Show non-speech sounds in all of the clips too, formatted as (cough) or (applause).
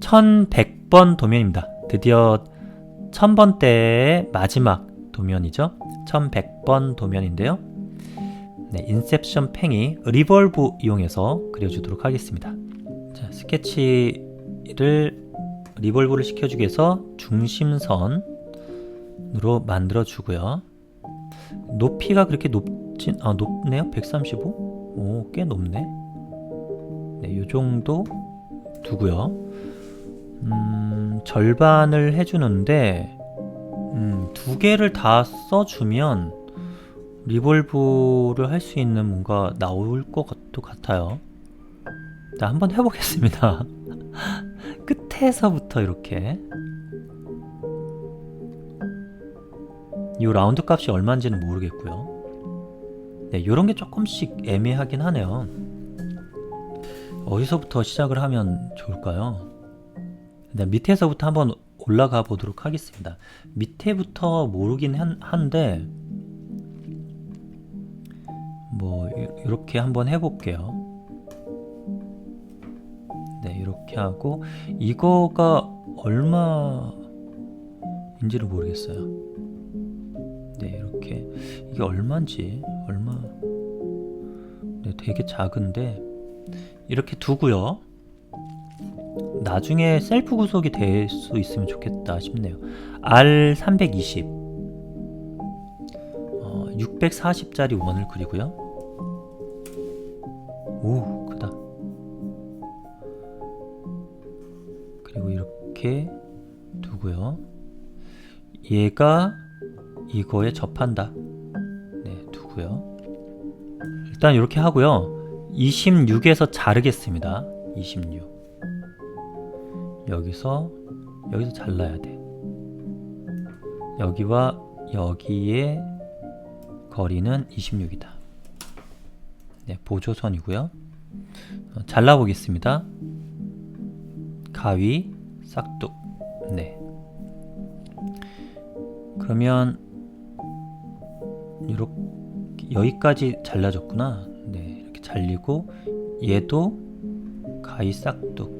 (1100번) 도면입니다. 드디어 1000번대의 마지막 도면이죠. (1100번) 도면인데요. 네, 인셉션 팽이 리볼브 이용해서 그려주도록 하겠습니다. 자, 스케치를 리볼브를 시켜주기 위해서 중심선으로 만들어 주고요. 높이가 그렇게 높진 아 높네요? 135 오 꽤 높네 네, 요 정도 두고요 음, 절반을 해주는데 음, 두 개를 다 써주면 리볼브를 할 수 있는 뭔가 나올 것도 같아요 자 한번 해보겠습니다 (laughs) 끝에서부터 이렇게 이 라운드 값이 얼마인지는 모르겠고요. 네, 이런 게 조금씩 애매하긴 하네요. 어디서부터 시작을 하면 좋을까요? 네, 밑에서부터 한번 올라가 보도록 하겠습니다. 밑에부터 모르긴 한, 한데 뭐 이- 이렇게 한번 해볼게요. 네, 이렇게 하고 이거가 얼마인지를 모르겠어요. 네, 이렇게 이게 얼마인지 얼마 네, 되게 작은데 이렇게 두고요. 나중에 셀프 구속이 될 수 있으면 좋겠다 싶네요. R320 어, 640짜리 원을 그리고요. 오, 크다. 그리고 이렇게 두고요. 얘가 이거에 접한다. 네, 두고요. 일단 이렇게 하고요. 26에서 자르겠습니다. 26. 여기서 여기서 잘라야 돼. 여기와 여기의 거리는 26이다. 네, 보조선이고요. 어, 잘라 보겠습니다. 가위 싹둑. 네. 그러면 이렇게 여기까지 잘라졌구나. 잘리고 얘도 가위 싹둑.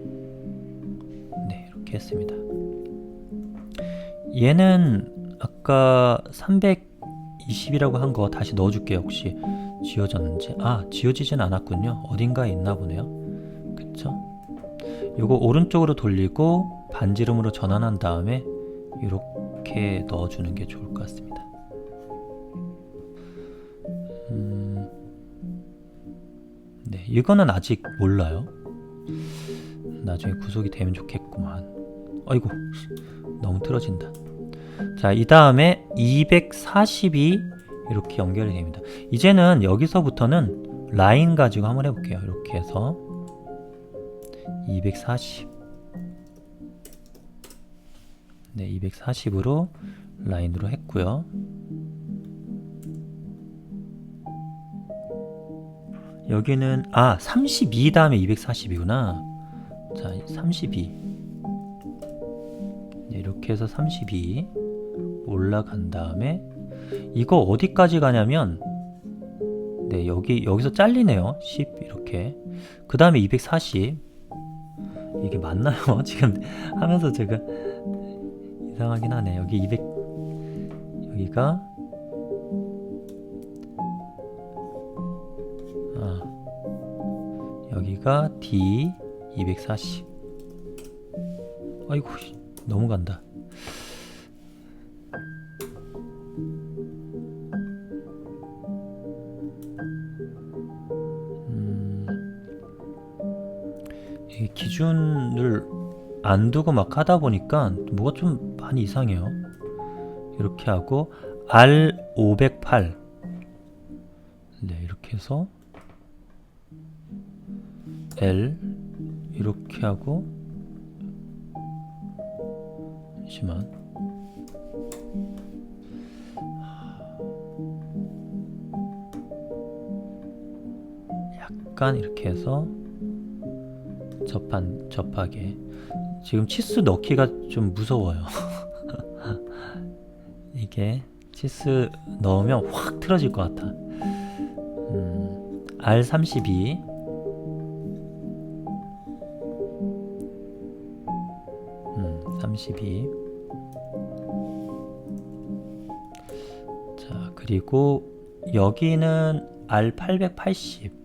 네, 이렇게 했습니다. 얘는 아까 320이라고 한 거 다시 넣어줄게요. 혹시 지워졌는지. 아, 지워지진 않았군요. 어딘가에 있나 보네요. 그쵸? 요거 오른쪽으로 돌리고 반지름으로 전환한 다음에 이렇게 넣어주는 게 좋을 것 같습니다. 네, 이거는 아직 몰라요. 나중에 구속이 되면 좋겠구만. 아이고, 너무 틀어진다. 자, 이 다음에 240이 이렇게 연결이 됩니다. 이제는 여기서부터는 라인 가지고 한번 해볼게요. 이렇게 해서 240. 네, 240으로 라인으로 했고요. 여기는 아, 32 다음에 240이구나. 자, 32. 네, 이렇게 해서 32 올라간 다음에 이거 어디까지 가냐면 네, 여기 여기서 잘리네요. 10 이렇게. 그 다음에 240. 이게 맞나요? (laughs) 지금 하면서 제가 이상하긴 하네. 여기 200 여기가 아 여기가 D 240. 아이고 씨, 너무 간다. 음, 기준을 안 두고 막 하다 보니까 뭐가 좀 많이 이상해요. 이렇게 하고 R508 네 이렇게 해서 L 이렇게 하고 잠시만 약간 이렇게 해서 접한 접하게 지금 치수 넣기가 좀 무서워요. (laughs) 이게 치수 넣으면 확 틀어질 것 같아. 음, R32 32. 자, 그리고 여기는 R880.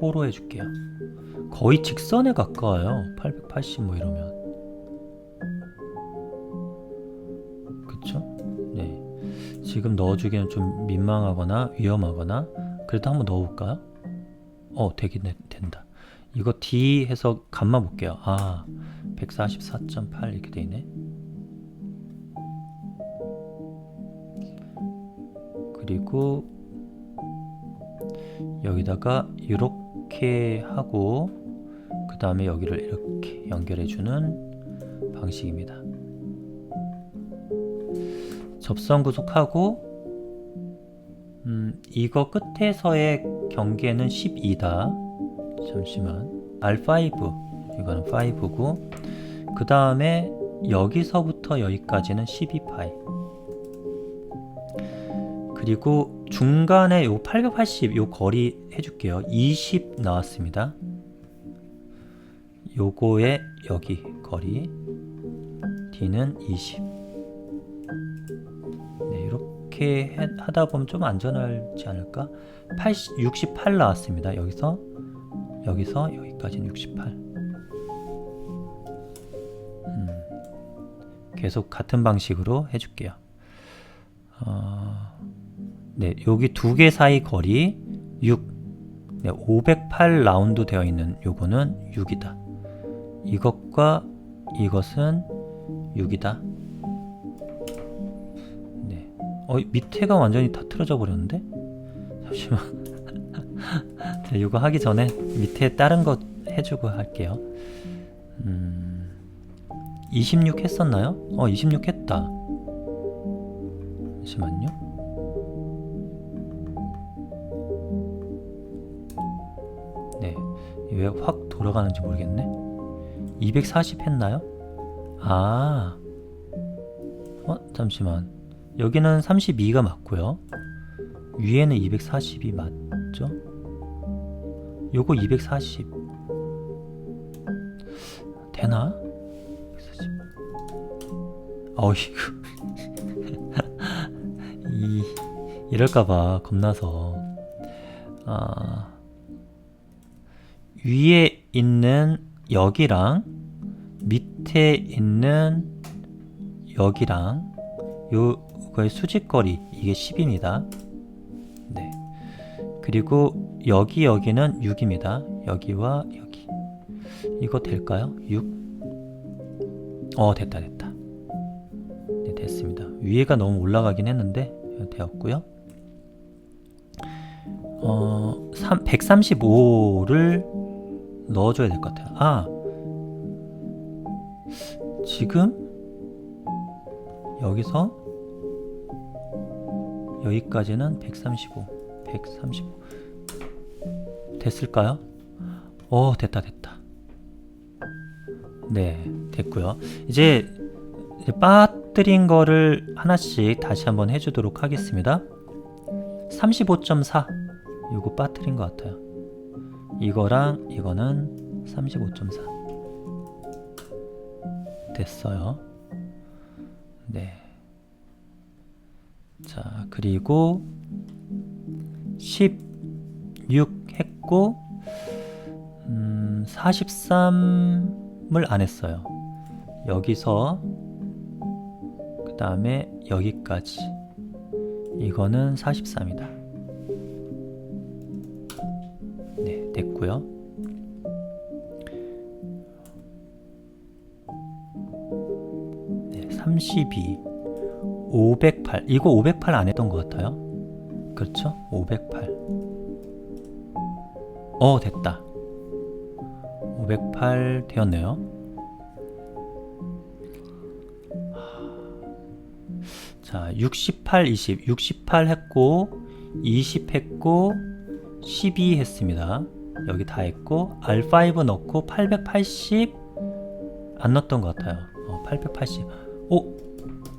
호로 해줄게요. 거의 직선에 가까워요. 880 뭐 이러면. 그쵸? 네. 지금 넣어주기는 좀 민망하거나 위험하거나 그래도 한번 넣어볼까요? 어 되긴 되- 된다. 이거 D 해서 감만 볼게요. 아 144.8 이렇게 돼 있네. 그리고 여기다가 이렇게 하고 그 다음에 여기를 이렇게 연결해 주는 방식입니다. 접선 구속하고 음, 이거 끝에서의 경계는 12다. 잠시만. R5 이거는 5고 그 다음에 여기서부터 여기까지는 12파이. 그리고 중간에 요 880 요 거리 해줄게요. 20 나왔습니다. 요거의 여기 거리 D는 20. 네, 이렇게 해- 하다 보면 좀 안전하지 않을까? 80, 68 나왔습니다. 여기서 여기서 여기까지는 68. 음, 계속 같은 방식으로 해줄게요. 어, 네, 여기 두 개 사이 거리 6. 네, 508 라운드 되어 있는 요거는 6이다. 이것과 이것은 6이다. 네. 어, 밑에가 완전히 다 틀어져 버렸는데? (laughs) 잠시만. 자, 이거 하기 전에 밑에 다른 거 해주고 할게요. 음, 26 했었나요? 어, 26 했다. 잠시만요. 네. 왜 확 돌아가는지 모르겠네. 240 했나요? 아. 어, 잠시만. 여기는 32가 맞고요. 위에는 240이 맞죠? 요거 240 되나? 240. 어이구 (laughs) 이 이럴까봐 겁나서 아 위에 있는 여기랑 밑에 있는 여기랑 요거의 수직거리 이게 10입니다. 네. 그리고 여기 여기는 6입니다. 여기와 여기. 이거 될까요? 6. 어, 됐다 됐다. 네, 됐습니다. 위에가 너무 올라가긴 했는데 되었고요. 어, 3, 135를 넣어줘야 될 것 같아요. 아, 지금 여기서 여기까지는 135, 135 됐을까요? 어, 됐다 됐다. 네, 됐고요. 이제 이제 빠뜨린 거를 하나씩 다시 한번 해주도록 하겠습니다. 35.4 요거 빠뜨린 것 같아요. 이거랑 이거는 35.4 됐어요. 네. 자, 그리고 16 했고 음, 43을 안 했어요. 여기서 그 다음에 여기까지 이거는 43이다. 네, 됐고요. 네, 32 508 이거 508 안 했던 것 같아요. 그렇죠? 508. 어 됐다. 508 되었네요. 자, 68, 20, 68 했고 20 했고 12 했습니다. 여기 다 했고 R5 넣고 880 안 넣었던 것 같아요. 어, 880. 오,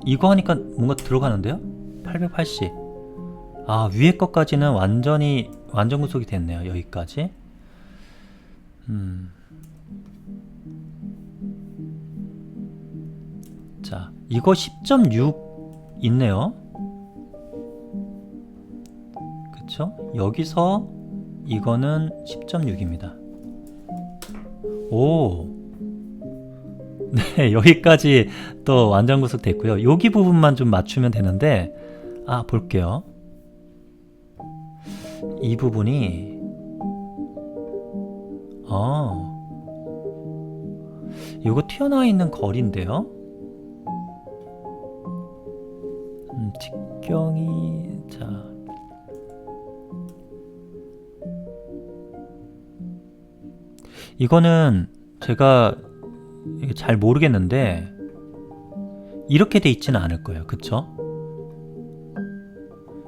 이거 하니까 뭔가 들어가는데요? 880. 아, 위에 것까지는 완전히 완전 구속이 됐네요. 여기까지. 음. 자, 이거 10.6 있네요. 그쵸? 여기서 이거는 10.6입니다. 오. 네, (laughs) 여기까지 또 완전 구속 됐고요. 여기 부분만 좀 맞추면 되는데, 아, 볼게요. 이 부분이, 아, 요거 튀어나와 있는 거리인데요. 음, 직경이, 자. 이거는 제가 잘 모르겠는데 이렇게 돼 있지는 않을 거예요. 그쵸?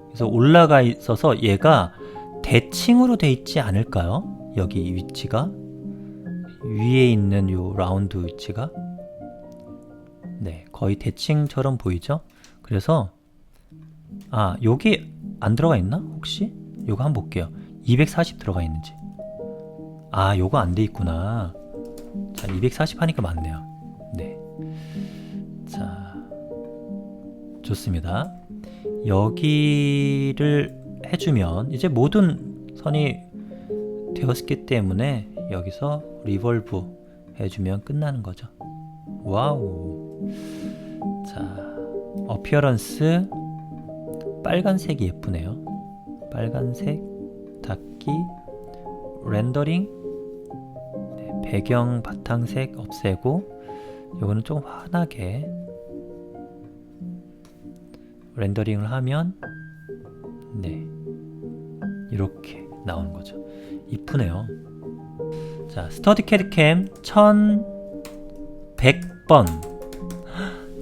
그래서 올라가 있어서 얘가 대칭으로 돼 있지 않을까요? 여기 위치가 위에 있는 요 라운드 위치가 네 거의 대칭처럼 보이죠? 그래서 아 여기 안 들어가 있나 혹시? 요거 한번 볼게요 240 들어가 있는지 아 요거 안 돼 있구나 자, 240 하니까 맞네요. 네. 자, 좋습니다. 여기를 해주면 이제 모든 선이 되었기 때문에 여기서 리volve 해주면 끝나는 거죠. 와우. 자, 어피어런스 빨간색이 예쁘네요. 빨간색 닫기 렌더링 배경 바탕색 없애고 요거는 좀 환하게 렌더링을 하면 네 이렇게 나오는 거죠. 이쁘네요. 자 스터디 캐드캠 1100번.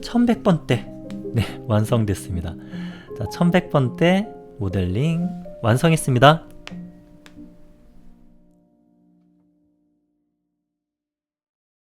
1100번 때 네, 완성됐습니다. 자 1100번 때 모델링 완성했습니다